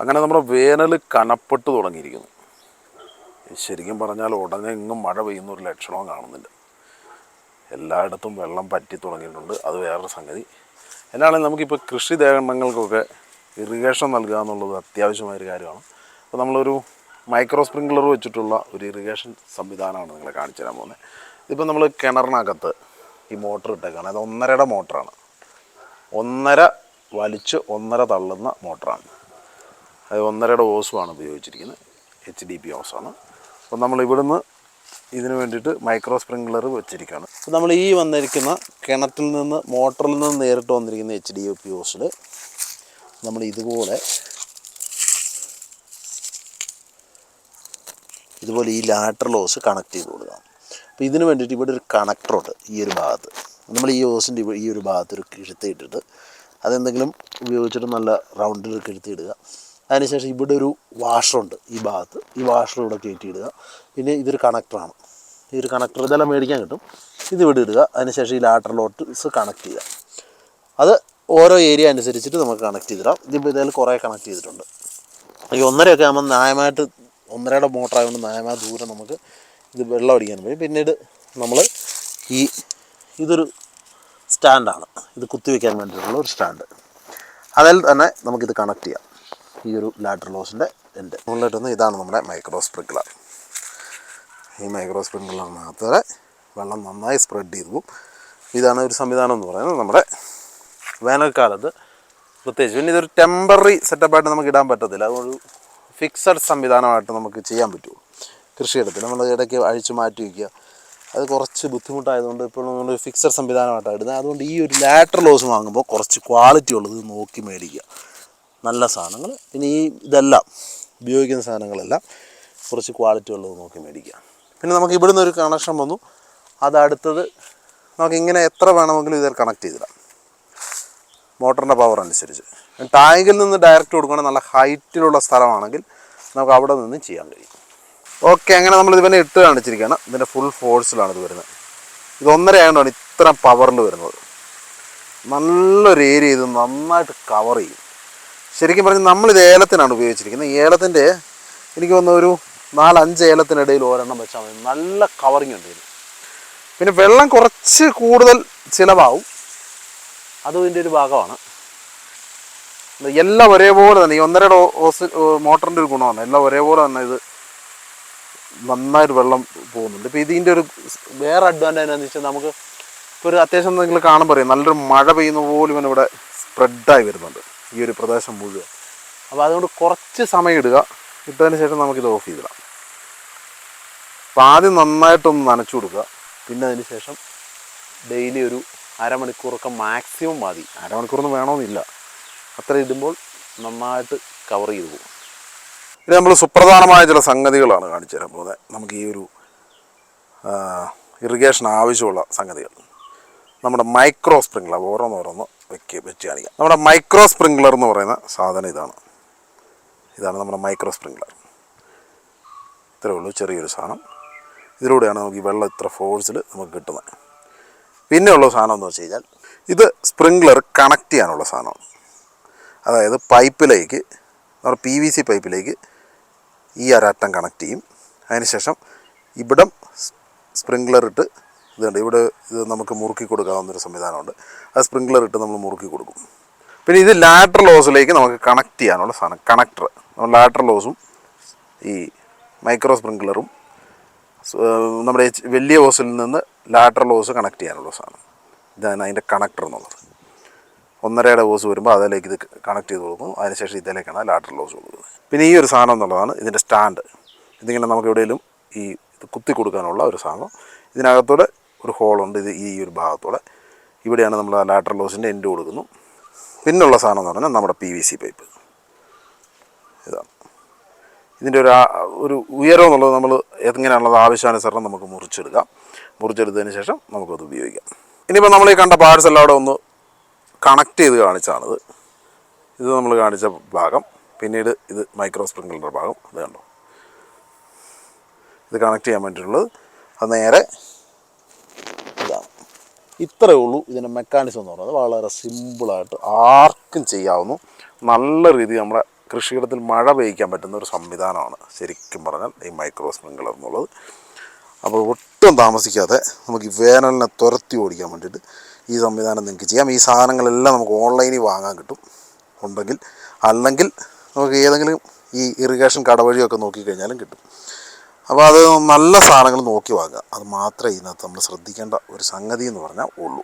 അങ്ങനെ നമ്മുടെ വേനൽ കനപ്പെട്ട് തുടങ്ങിയിരിക്കുന്നു. ശരിക്കും പറഞ്ഞാൽ ഉടനെ എങ്ങും മഴ പെയ്യുന്ന ഒരു ലക്ഷണവും കാണുന്നില്ല. എല്ലായിടത്തും വെള്ളം പറ്റി തുടങ്ങിയിട്ടുണ്ട്. അത് വേറൊരു സംഗതി. എന്നാണെങ്കിൽ നമുക്കിപ്പോൾ കൃഷി ദേഹങ്ങൾക്കൊക്കെ ഇറിഗേഷൻ നൽകുക എന്നുള്ളത് അത്യാവശ്യമായൊരു കാര്യമാണ്. അപ്പോൾ നമ്മളൊരു മൈക്രോ സ്പ്രിംഗ്ലർ വെച്ചിട്ടുള്ള ഒരു ഇറിഗേഷൻ സംവിധാനമാണ് നിങ്ങളെ കാണിച്ചു തരാൻ പോകുന്നത്. ഇതിപ്പോൾ നമ്മൾ കിണറിനകത്ത് ഈ മോട്ടർ ഇട്ടേക്കാണ്. അത് ഒന്നരയുടെ മോട്ടറാണ്. ഒന്നര വലിച്ച് ഒന്നര തള്ളുന്ന മോട്ടറാണ്. അത് ഒന്നരയുടെ ഓസുമാണ് ഉപയോഗിച്ചിരിക്കുന്നത്. എച്ച് ഡി പി ഓസാണ് അപ്പോൾ നമ്മൾ ഇവിടുന്ന് ഇതിന് വേണ്ടിയിട്ട് മൈക്രോ സ്പ്രിംഗ്ലർ വെച്ചിരിക്കുകയാണ്. അപ്പോൾ നമ്മൾ ഈ വന്നിരിക്കുന്ന കിണറ്റിൽ നിന്ന് മോട്ടറിൽ നിന്ന് നേരിട്ട് വന്നിരിക്കുന്ന എച്ച് ഡി പി ഓസിൽ നമ്മൾ ഇതുപോലെ ഇതുപോലെ ഈ ലാറ്റർ ഓസ് കണക്ട് ചെയ്ത് കൊടുക്കാം. അപ്പോൾ ഇതിന് വേണ്ടിയിട്ട് ഇവിടെ ഒരു കണക്ടറുണ്ട് ഈ ഒരു ഭാഗത്ത്. നമ്മൾ ഈ ഓസിന്റെ ഈ ഒരു ഭാഗത്ത് ഒരു കിഴുത്തിയിട്ടിട്ട് അതെന്തെങ്കിലും ഉപയോഗിച്ചിട്ട് നല്ല റൗണ്ടിൽ കിഴുത്തിയിടുക അതിനുശേഷം ഇവിടെ ഒരു വാഷറുണ്ട് ഈ ഭാഗത്ത്. ഈ വാഷറിലൂടെ ഇവിടെ കയറ്റി ഇടുക പിന്നെ ഇതൊരു കണക്ടറാണ് ഈ ഒരു കണക്ടർ ഇതെല്ലാം മേടിക്കാൻ കിട്ടും. ഇത് ഇവിടെ ഇടുക. അതിനുശേഷം ഈ ലാറ്ററലോട്ട്സ് കണക്ട് ചെയ്യുക. അത് ഓരോ ഏരിയ അനുസരിച്ചിട്ട് നമുക്ക് കണക്ട് ചെയ്തിടാം. ഇതിപ്പോൾ ഇതിൽ കുറേ കണക്ട് ചെയ്തിട്ടുണ്ട്. ഈ ഒന്നരയൊക്കെ ആകുമ്പോൾ ന്യായമായിട്ട് ഒന്നരയുടെ മോട്ടർ ആയതുകൊണ്ട് ന്യായമായ ദൂരം നമുക്ക് ഇത് വെള്ളം അടിക്കാൻ പറ്റും പിന്നീട് നമ്മൾ ഈ ഇതൊരു സ്റ്റാൻഡാണ് ഇത് കുത്തിവെക്കാൻ വേണ്ടിയിട്ടുള്ള ഒരു സ്റ്റാൻഡ് അതിൽ തന്നെ നമുക്കിത് കണക്ട് ചെയ്യാം. ഈ ഒരു ലാറ്റർ ലോസിന്റെ മുകളിലായിട്ട് മുകളിലിട്ടുന്ന ഇതാണ് നമ്മുടെ മൈക്രോ സ്പ്രിങ്ക്ലർ ഈ മൈക്രോ സ്പ്രിങ്ക്ലറിനകത്ത് വെള്ളം നന്നായി സ്പ്രെഡ് ചെയ്തു ഇതാണ് ഒരു സംവിധാനം എന്ന് പറയുന്നത് നമ്മുടെ വേനൽക്കാലത്ത്. പ്രത്യേകിച്ച് പിന്നെ ഇതൊരു ടെമ്പററി സെറ്റപ്പായിട്ട് നമുക്ക് ഇടാൻ പറ്റത്തില്ല. അതൊരു ഫിക്സഡ് സംവിധാനമായിട്ട് നമുക്ക് ചെയ്യാൻ പറ്റുള്ളൂ കൃഷിയിടത്തിൽ നമ്മൾ ഇടയ്ക്ക് അഴിച്ചു മാറ്റി വയ്ക്കുക. അത് കുറച്ച് ബുദ്ധിമുട്ടായതുകൊണ്ട് ഇപ്പോൾ നമ്മൾ ഫിക്സഡ് സംവിധാനമായിട്ടാണ് ഇടുന്നത്. അതുകൊണ്ട് ഈ ഒരു ലാറ്റർ ലോസ് വാങ്ങുമ്പോൾ കുറച്ച് ക്വാളിറ്റി ഉള്ളത് നോക്കി മേടിക്കുക. നല്ല സാധനങ്ങൾ. പിന്നെ ഈ ഇതെല്ലാം ഉപയോഗിക്കുന്ന സാധനങ്ങളെല്ലാം കുറച്ച് ക്വാളിറ്റി ഉള്ളത് നോക്കി മേടിക്കുക പിന്നെ നമുക്ക് ഇവിടുന്ന് ഒരു കണക്ഷൻ വന്നു. അത് അടുത്തത് നമുക്ക് ഇങ്ങനെ എത്ര വേണമെങ്കിലും ഇതിൽ കണക്ട് ചെയ്തിടാം. മോട്ടറിന്റെ പവർ അനുസരിച്ച്. ടാങ്കിൽ നിന്ന് ഡയറക്റ്റ് കൊടുക്കുകയാണെങ്കിൽ നല്ല ഹൈറ്റിലുള്ള സ്ഥലമാണെങ്കിൽ നമുക്ക് അവിടെ നിന്ന് ചെയ്യാൻ കഴിയും. ഓക്കെ അങ്ങനെ നമ്മൾ ഇവനെ ഇട്ട് കാണിച്ചിരിക്കുകയാണ്. ഇതിന്റെ ഫുൾ ഫോഴ്സിലാണ് ഇത് വരുന്നത്. ഇത് ഒന്നര ആയതുകൊണ്ടാണ് ഇത്ര പവറിൽ വരുന്നത്. നല്ലൊരു ഏരിയ ഇത് നന്നായിട്ട് കവർ ചെയ്യും. ശരിക്കും പറഞ്ഞാൽ നമ്മളിത് ഏലത്തിനാണ് ഉപയോഗിച്ചിരിക്കുന്നത്. ഈ ഏലത്തിന്റെ എനിക്ക് തോന്നുന്ന ഒരു നാലഞ്ച് ഏലത്തിനിടയിൽ ഒരെണ്ണം വെച്ചാൽ മതി. നല്ല കവറിങ് ഉണ്ട് ഇതിന് പിന്നെ വെള്ളം കുറച്ച് കൂടുതൽ ചിലവാവും അതും ഇതിന്റെ ഒരു ഭാഗമാണ്. എല്ലാം ഒരേപോലെ തന്നെ. ഈ ഒന്നരയുടെ ഓസ് മോട്ടറിന്റെ ഒരു ഗുണമാണ്. എല്ലാം ഒരേപോലെ തന്നെ ഇത് നന്നായിട്ട് വെള്ളം പോകുന്നുണ്ട്. ഇപ്പോൾ ഇതിന്റെ ഒരു വേറെ അഡ്വാന്റേജ് എന്താണെന്ന് വെച്ചാൽ നമുക്ക് ഇപ്പോൾ ഒരു അത്യാവശ്യം നിങ്ങൾ കാണാൻ പറയും നല്ലൊരു മഴ പെയ്യുന്ന പോലും ഇവിടെ സ്പ്രെഡായി വരുന്നുണ്ട്. ഈ ഒരു പ്രദേശം മുഴുവൻ. അപ്പോൾ അതുകൊണ്ട് കുറച്ച് സമയം ഇടുക. ഇട്ടതിന് ശേഷം നമുക്കിത് ഓഫ് ചെയ്തിടാം. അപ്പോൾ ആദ്യം നന്നായിട്ടൊന്ന് നനച്ചു കൊടുക്കുക. പിന്നെ അതിന് ശേഷം ഡെയിലി ഒരു അരമണിക്കൂറൊക്കെ മാക്സിമം മതി. അരമണിക്കൂറൊന്നും വേണമെന്നില്ല. അത്ര ഇടുമ്പോൾ നന്നായിട്ട് കവർ ചെയ്തു പോകും. ഇത് നമ്മൾ സുപ്രധാനമായ ചില സംഗതികളാണ് കാണിച്ചു തരാൻ പോകുന്നത്. നമുക്ക് ഈ ഒരു ഇറിഗേഷൻ ആവശ്യമുള്ള സംഗതികൾ. നമ്മുടെ മൈക്രോ സ്പ്രിംഗ്ലർ ഓരോന്നോരോന്ന് വെക്ക് വെച്ച് കാണിക്കാം. നമ്മുടെ മൈക്രോ സ്പ്രിംഗ്ലർ എന്ന് പറയുന്ന സാധനം ഇതാണ്. ഇതാണ് നമ്മുടെ മൈക്രോ സ്പ്രിംഗ്ലർ. ഇത്രയേ ഉള്ളൂ ചെറിയൊരു സാധനം. ഇതിലൂടെയാണ് നമുക്ക് ഈ വെള്ളം ഇത്ര ഫോഴ്സിൽ നമുക്ക് കിട്ടുന്നത്. പിന്നെയുള്ള സാധനം എന്ന് വെച്ച് കഴിഞ്ഞാൽ ഇത് സ്പ്രിംഗ്ലർ കണക്ട് ചെയ്യാനുള്ള സാധനമാണ്. അതായത് പൈപ്പിലേക്ക് നമ്മുടെ പി വി സി പൈപ്പിലേക്ക് ഈ ഒരറ്റം കണക്ട് ചെയ്യും. അതിനുശേഷം ഇവിടം സ്പ്രിംഗ്ലർ ഇട്ട് ഇതുണ്ട്. ഇവിടെ ഇത് നമുക്ക് മുറുക്കി കൊടുക്കാവുന്നൊരു സംവിധാനമുണ്ട്. അത് സ്പ്രിംഗ്ലർ ഇട്ട് നമ്മൾ മുറുക്കി കൊടുക്കും. പിന്നെ ഇത് ലാറ്ററൽ ഓസിലേക്ക് നമുക്ക് കണക്ട് ചെയ്യാനുള്ള സാധനം കണക്ടർ ലാറ്ററൽ ഓസും ഈ മൈക്രോ സ്പ്രിംഗ്ലറും നമ്മുടെ വലിയ ഹോസിൽ നിന്ന് ലാറ്ററൽ ഓസ് കണക്ട് ചെയ്യാനുള്ള സാധനം. ഇതാണ് അതിന്റെ കണക്ടർ എന്നുള്ളത്. ഒന്നരയുടെ ഹോസ് വരുമ്പോൾ അതിലേക്ക് ഇത് കണക്ട് ചെയ്ത് കൊടുക്കും അതിനുശേഷം ഇതിലേക്കാണ് ലാറ്ററൽ ഓസ് കൊടുക്കുന്നത്. പിന്നെ ഈ ഒരു സാധനം എന്നുള്ളതാണ് ഇതിന്റെ സ്റ്റാൻഡ് ഇതിങ്ങനെ നമുക്ക് എവിടെയെങ്കിലും ഈ ഇത് കുത്തി കൊടുക്കാനുള്ള ഒരു സാധനം. ഇതിനകത്തൂടെ ഒരു ഹോളുണ്ട് ഇത് ഈ ഒരു ഭാഗത്തോടെ. ഇവിടെയാണ് നമ്മൾ ആ ലാറ്ററൽ ഓസിന്റെ എൻഡ് കൊടുക്കുന്നു. പിന്നുള്ള സാധനം എന്ന് പറഞ്ഞാൽ നമ്മുടെ പി വി സി പൈപ്പ് ഇതാണ് ഇതിന്റെ ഒരു ഒരു ഉയരം എന്നുള്ളത് നമ്മൾ എങ്ങനെയാണുള്ളത് ആവശ്യാനുസരണം നമുക്ക് മുറിച്ചെടുക്കാം. മുറിച്ചെടുത്തതിന് ശേഷം നമുക്കത് ഉപയോഗിക്കാം. ഇനിയിപ്പോൾ നമ്മൾ ഈ കണ്ട പാർട്സ് എല്ലാം അവിടെ ഒന്ന് കണക്ട് ചെയ്ത് കാണിച്ചാണിത്. ഇത് നമ്മൾ കാണിച്ച ഭാഗം. പിന്നീട് ഇത് മൈക്രോ സ്പ്രിംഗ്ലറിന്റെ ഭാഗം. ഇത് കണ്ടോ? ഇത് കണക്ട് ചെയ്യാൻ വേണ്ടിയിട്ടുള്ളത്. അത് നേരെ ഇത്രയേ ഉള്ളൂ. ഇതിന്റെ മെക്കാനിസം എന്ന് പറയുന്നത് വളരെ സിമ്പിളായിട്ട് ആർക്കും ചെയ്യാവുന്നു നല്ല രീതിയിൽ നമ്മുടെ കൃഷിയിടത്തിൽ മഴ പെയ്യിക്കാൻ പറ്റുന്ന ഒരു സംവിധാനമാണ്. ശരിക്കും പറഞ്ഞാൽ ഈ മൈക്രോ സ്പ്രിങ്ക്ലർ എന്നുള്ളത്. അപ്പോൾ ഒട്ടും താമസിക്കാതെ നമുക്ക് ഈ വേനലിനെ തുരത്തി ഓടിക്കാൻ വേണ്ടിയിട്ട് ഈ സംവിധാനം നിങ്ങൾക്ക് ചെയ്യാം. ഈ സാധനങ്ങളെല്ലാം നമുക്ക് ഓൺലൈനിൽ വാങ്ങാൻ കിട്ടും. ഉണ്ടെങ്കിൽ അല്ലെങ്കിൽ നമുക്ക് ഏതെങ്കിലും ഈ ഇറിഗേഷൻ കടവഴിയൊക്കെ നോക്കിക്കഴിഞ്ഞാലും കിട്ടും. അപ്പോൾ അത് നല്ല സാധനങ്ങൾ നോക്കി വാങ്ങുക. അത് മാത്രമേ ഇതിനകത്ത് നമ്മൾ ശ്രദ്ധിക്കേണ്ട ഒരു സംഗതി എന്ന് പറഞ്ഞാൽ ഉള്ളൂ.